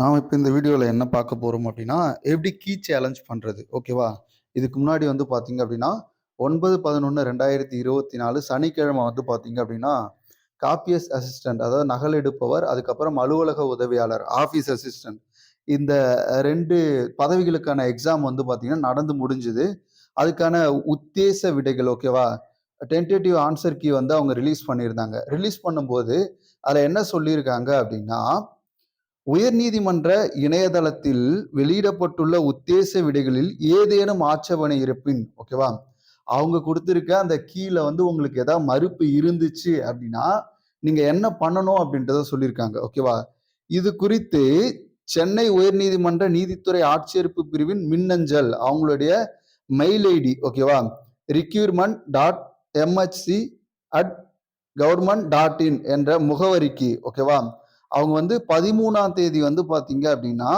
நாம் இப்போ இந்த வீடியோவில் என்ன பார்க்க போகிறோம் அப்படின்னா எப்படி கீ சேலஞ்ச் பண்ணுறது ஓகேவா இதுக்கு முன்னாடி வந்து பார்த்தீங்க அப்படின்னா ஒன்பது பதினொன்று ரெண்டாயிரத்தி இருபத்தி நாலு சனிக்கிழமை வந்து பார்த்தீங்க அப்படின்னா காப்பியஸ் அசிஸ்டன்ட் அதாவது நகல் எடுப்பவர் அதுக்கப்புறம் அலுவலக உதவியாளர் ஆஃபீஸ் அசிஸ்டன்ட் இந்த ரெண்டு பதவிகளுக்கான எக்ஸாம் வந்து பார்த்தீங்கன்னா நடந்து முடிஞ்சுது. அதுக்கான உத்தேச விடைகள் ஓகேவா டென்டேட்டிவ் ஆன்சர் கீ வந்து அவங்க ரிலீஸ் பண்ணியிருந்தாங்க. ரிலீஸ் பண்ணும்போது அதில் என்ன சொல்லியிருக்காங்க அப்படின்னா உயர்நீதிமன்ற இணையதளத்தில் வெளியிடப்பட்டுள்ள உத்தேச விடைகளில் ஏதேனும் ஆட்சேபனை இருப்பின் ஓகேவா அவங்க கொடுத்துருக்க அந்த கீழே வந்து உங்களுக்கு ஏதாவது மறுப்பு இருந்துச்சு அப்படின்னா நீங்க என்ன பண்ணணும் அப்படின்றத சொல்லியிருக்காங்க ஓகேவா இது குறித்து சென்னை உயர்நீதிமன்ற நீதித்துறை ஆட்சேர்ப்பு பிரிவின் மின்னஞ்சல் அவங்களுடைய மெயில் ஐடி ஓகேவா requirement dot MHC at government dot in என்ற முகவரிக்கு ஓகேவா அவங்க வந்து பதிமூணாம் தேதி வந்து பார்த்தீங்க அப்படின்னா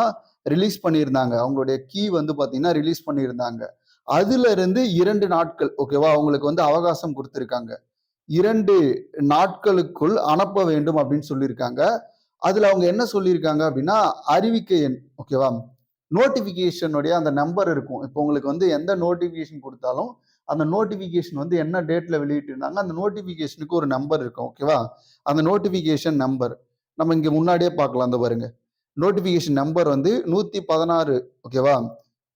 ரிலீஸ் பண்ணியிருந்தாங்க. அவங்களுடைய கீ வந்து பார்த்தீங்கன்னா ரிலீஸ் பண்ணியிருந்தாங்க. அதுல இருந்து இரண்டு நாட்கள் ஓகேவா அவங்களுக்கு வந்து அவகாசம் கொடுத்துருக்காங்க. இரண்டு நாட்களுக்குள் அனுப்ப வேண்டும் அப்படின்னு சொல்லியிருக்காங்க. அதுல அவங்க என்ன சொல்லியிருக்காங்க அப்படின்னா அறிவிக்கை எண் ஓகேவா நோட்டிபிகேஷனுடைய அந்த நம்பர் இருக்கும். இப்போ உங்களுக்கு வந்து எந்த நோட்டிபிகேஷன் கொடுத்தாலும் அந்த நோட்டிபிகேஷன் வந்து என்ன டேட்ல வெளியிட்டிருந்தாங்க அந்த நோட்டிபிகேஷனுக்கு ஒரு நம்பர் இருக்கும் ஓகேவா அந்த நோட்டிபிகேஷன் நம்பர் நம்ம இங்க முன்னாடியே பார்க்கலாம் அந்த பாருங்க. நோட்டிபிகேஷன் நம்பர் வந்து நூத்தி பதினாறு ஓகேவா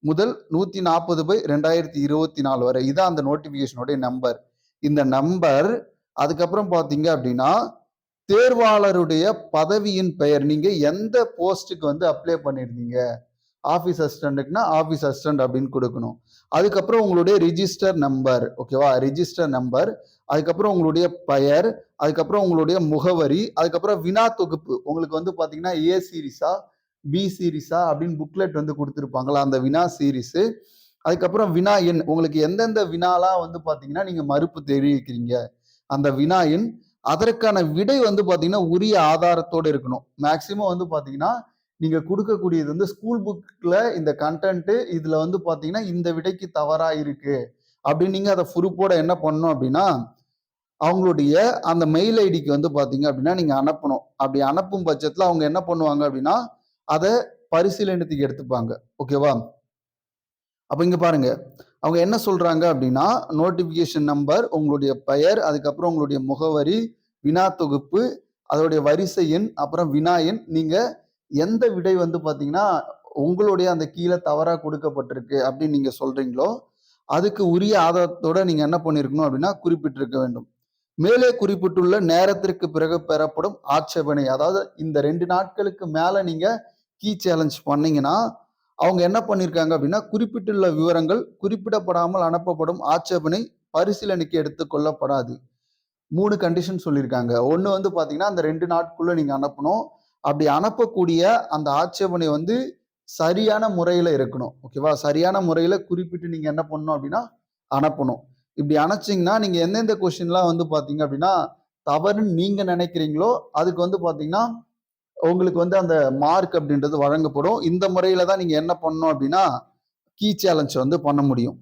முதல் நூத்தி நாற்பது பை ரெண்டாயிரத்தி இருபத்தி நாலு வரை. இதான் அந்த நோட்டிபிகேஷனுடைய நம்பர் இந்த நம்பர் அதுக்கப்புறம் பாத்தீங்க அப்படின்னா தேர்வாளருடைய பதவியின் பெயர். நீங்க எந்த போஸ்ட்டுக்கு வந்து அப்ளை பண்ணிருந்தீங்க ஆஃபீஸ் அசிஸ்டண்ட்டுக்குன்னா ஆஃபீஸ் அசிஸ்டண்ட் அப்படின்னு கொடுக்கணும். அதுக்கப்புறம் உங்களுடைய ரிஜிஸ்டர் நம்பர் ஓகேவா ரிஜிஸ்டர் நம்பர் அதுக்கப்புறம் உங்களுடைய பெயர் அதுக்கப்புறம் உங்களுடைய முகவரி அதுக்கப்புறம் வினா தொகுப்பு. உங்களுக்கு வந்து பார்த்தீங்கன்னா ஏ சீரிஸா பி சீரிஸா அப்படின்னு புக்லெட் வந்து கொடுத்துருப்பாங்களா அந்த வினா சீரிஸு அதுக்கப்புறம் வினா எண். உங்களுக்கு எந்தெந்த வினாலாம் வந்து பார்த்தீங்கன்னா நீங்கள் மறுப்பு தெரிவிக்கிறீங்க. அந்த வினா எண். அதற்கான விடை வந்து பார்த்தீங்கன்னா உரிய ஆதாரத்தோடு இருக்கணும். மேக்சிமம் வந்து பார்த்தீங்கன்னா நீங்க கொடுக்கக்கூடியது வந்து ஸ்கூல் புக்ல இந்த கண்டென்ட் இதுல வந்து பாத்தீங்கன்னா இந்த விடைக்கு தவறா இருக்கு. அப்படின்னு நீங்க அதை பொறுப்போட என்ன பண்ணணும் அப்படின்னா அவங்களுடைய அந்த மெயில் ஐடிக்கு வந்து பாத்தீங்க அப்படின்னா நீங்க அனுப்பணும். அப்படி அனுப்பும் பட்சத்துல அவங்க என்ன பண்ணுவாங்க அப்படின்னா அதை பரிசீலனத்துக்கு எடுத்துப்பாங்க. ஓகேவா அப்ப இங்க பாருங்க. அவங்க என்ன சொல்றாங்க அப்படின்னா நோட்டிபிகேஷன் நம்பர் உங்களுடைய பெயர் அதுக்கப்புறம் உங்களுடைய முகவரி வினா தொகுப்பு அதோடைய வரிசை எண் அப்புறம் வினா எண் நீங்கள் எந்த விடை வந்து பார்த்தீங்கன்னா உங்களுடைய அந்த கீழே தவறாக கொடுக்கப்பட்டிருக்கு அப்படின்னு நீங்கள் சொல்கிறீங்களோ அதுக்கு உரிய ஆதாரத்தோட நீங்கள் என்ன பண்ணிருக்கணும் அப்படின்னா குறிப்பிட்டிருக்க வேண்டும். மேலே குறிப்பிட்டுள்ள நேரத்திற்கு பிறகு பெறப்படும் ஆட்சேபனை அதாவது இந்த ரெண்டு நாட்களுக்கு மேலே நீங்கள் கீ சேலஞ்ச் பண்ணீங்கன்னா அவங்க என்ன பண்ணியிருக்காங்க அப்படின்னா குறிப்பிட்டுள்ள விவரங்கள் குறிப்பிடப்படாமல் அனுப்பப்படும் ஆட்சேபனை பரிசீலனைக்கு எடுத்துக்கொள்ளப்படாது மூணு கண்டிஷன் சொல்லியிருக்காங்க. ஒன்று வந்து பார்த்தீங்கன்னா அந்த ரெண்டு நாட்குள்ளே நீங்கள் அனுப்பணும். அப்படி அனுப்பக்கூடிய அந்த ஆட்சேபனை வந்து சரியான முறையில் இருக்கணும். ஓகேவா சரியான முறையில் குறிப்பிட்டு நீங்கள் என்ன பண்ணணும் அப்படின்னா அனுப்பணும். இப்படி அணைச்சிங்கன்னா நீங்கள் எந்தெந்த கொஷின்லாம் வந்து பார்த்தீங்க அப்படின்னா தவறுன்னு நீங்கள் நினைக்கிறீங்களோ அதுக்கு வந்து பார்த்தீங்கன்னா உங்களுக்கு வந்து அந்த மார்க் அப்படின்றது வழங்கப்படும். இந்த முறையில் தான் நீங்கள் என்ன பண்ணணும் அப்படின்னா கீ சேலஞ்ச் வந்து பண்ண முடியும்.